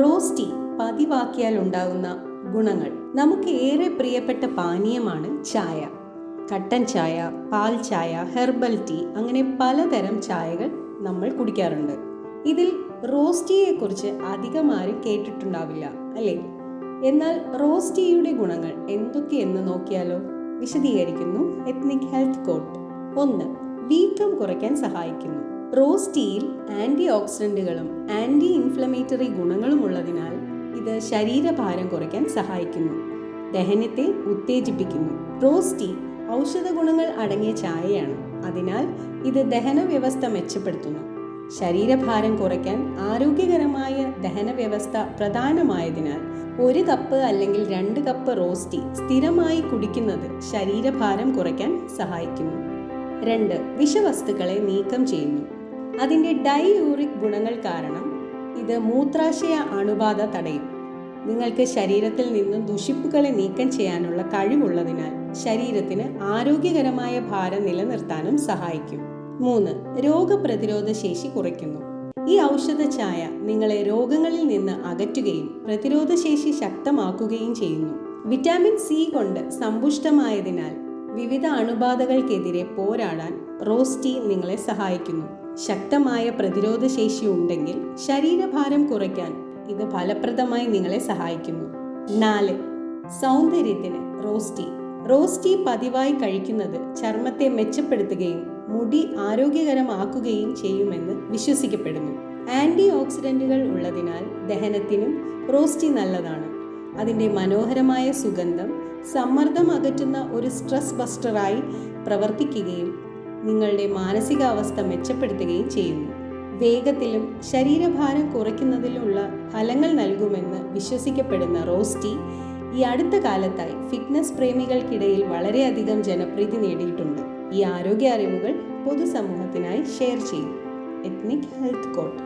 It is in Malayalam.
റോസ്റ്റ് ടീ പതിവാക്കിയാൽ ഉണ്ടാകുന്ന ഗുണങ്ങൾ. നമുക്ക് ഏറെ പ്രിയപ്പെട്ട പാനീയമാണ് ചായ. കട്ടൻ ചായ പാൽ ചായ ഹെർബൽ ടീ അങ്ങനെ പലതരം ചായകൾ നമ്മൾ കുടിക്കാറുണ്ട്. ഇതിൽ റോസ് ടീയെക്കുറിച്ച് അധികം ആരും കേട്ടിട്ടുണ്ടാവില്ല അല്ലേ? എന്നാൽ റോസ് ടീയുടെ ഗുണങ്ങൾ എന്തൊക്കെയെന്ന് നോക്കിയാലോ? വിശദീകരിക്കുന്നു എത്നിക് ഹെൽത്ത് കോട്ട്. ഒന്ന് വീക്കം കുറയ്ക്കാൻ സഹായിക്കുന്നു. റോസ് ടീയിൽ ആന്റി ഓക്സിഡന്റുകളും ആന്റി ഇൻഫ്ലമേറ്ററി ഗുണങ്ങളും ഉള്ളതിനാൽ ഇത് ശരീരഭാരം കുറയ്ക്കാൻ സഹായിക്കുന്നു. ദഹനത്തെ ഉത്തേജിപ്പിക്കുന്നു. റോസ് ടീ ഔഷധ ഗുണങ്ങൾ അടങ്ങിയ ചായയാണ്. അതിനാൽ ഇത് ദഹന വ്യവസ്ഥ മെച്ചപ്പെടുത്തുന്നു. ശരീരഭാരം കുറയ്ക്കാൻ ആരോഗ്യകരമായ ദഹന വ്യവസ്ഥ പ്രധാനമായതിനാൽ ഒരു കപ്പ് അല്ലെങ്കിൽ രണ്ട് കപ്പ് റോസ് ടീ സ്ഥിരമായി കുടിക്കുന്നത് ശരീരഭാരം കുറയ്ക്കാൻ സഹായിക്കുന്നു. രണ്ട് വിഷവസ്തുക്കളെ നീക്കം ചെയ്യുന്നു. അതിന്റെ ഡൈയൂറിക് ഗുണങ്ങൾ കാരണം ഇത് മൂത്രാശയ അണുബാധ തടയും. നിങ്ങൾക്ക് ശരീരത്തിൽ നിന്നും ദുഷിപ്പുകളെ നീക്കം ചെയ്യാനുള്ള കഴിവുള്ളതിനാൽ ശരീരത്തിന് ആരോഗ്യകരമായ ഭാരം നിലനിർത്താനും സഹായിക്കും. മൂന്ന് രോഗപ്രതിരോധ ശേഷി കുറയ്ക്കുന്നു. ഈ ഔഷധ ചായ നിങ്ങളെ രോഗങ്ങളിൽ നിന്ന് അകറ്റുകയും പ്രതിരോധ ശേഷി ശക്തമാക്കുകയും ചെയ്യുന്നു. വിറ്റാമിൻ സി കൊണ്ട് സമ്പുഷ്ടമായതിനാൽ വിവിധ അണുബാധകൾക്കെതിരെ പോരാടാൻ റോസ് ടീ നിങ്ങളെ സഹായിക്കുന്നു. ശക്തമായ പ്രതിരോധ ശേഷി ഉണ്ടെങ്കിൽ ശരീരഭാരം കുറയ്ക്കാൻ ഇത് ഫലപ്രദമായി നിങ്ങളെ സഹായിക്കുന്നു. നാല് സൗന്ദര്യത്തിന് റോസ് ടീ റോസ് ടീ പതിവായി കഴിക്കുന്നത് ചർമ്മത്തെ മെച്ചപ്പെടുത്തുകയും മുടി ആരോഗ്യകരമാക്കുകയും ചെയ്യുമെന്ന് വിശ്വസിക്കപ്പെടുന്നു. ആന്റി ഓക്സിഡന്റുകൾ ഉള്ളതിനാൽ ദഹനത്തിനും റോസ് ടീ നല്ലതാണ്. അതിന്റെ മനോഹരമായ സുഗന്ധം സമ്മർദ്ദം അകറ്റുന്ന ഒരു സ്ട്രെസ് ബസ്റ്ററായി പ്രവർത്തിക്കുകയും നിങ്ങളുടെ മാനസികാവസ്ഥ മെച്ചപ്പെടുത്തുകയും ചെയ്യുന്നു. വേഗത്തിലും ശരീരഭാരം കുറയ്ക്കുന്നതിലുള്ള ഫലങ്ങൾ നൽകുമെന്ന് വിശ്വസിക്കപ്പെടുന്ന റോസ് ടീ ഈ അടുത്ത കാലത്തായി ഫിറ്റ്നസ് പ്രേമികൾക്കിടയിൽ വളരെയധികം ജനപ്രീതി നേടിയിട്ടുണ്ട്. ഈ ആരോഗ്യ അറിവുകൾ പൊതുസമൂഹത്തിനായി ഷെയർ ചെയ്യും. Ethnic health court.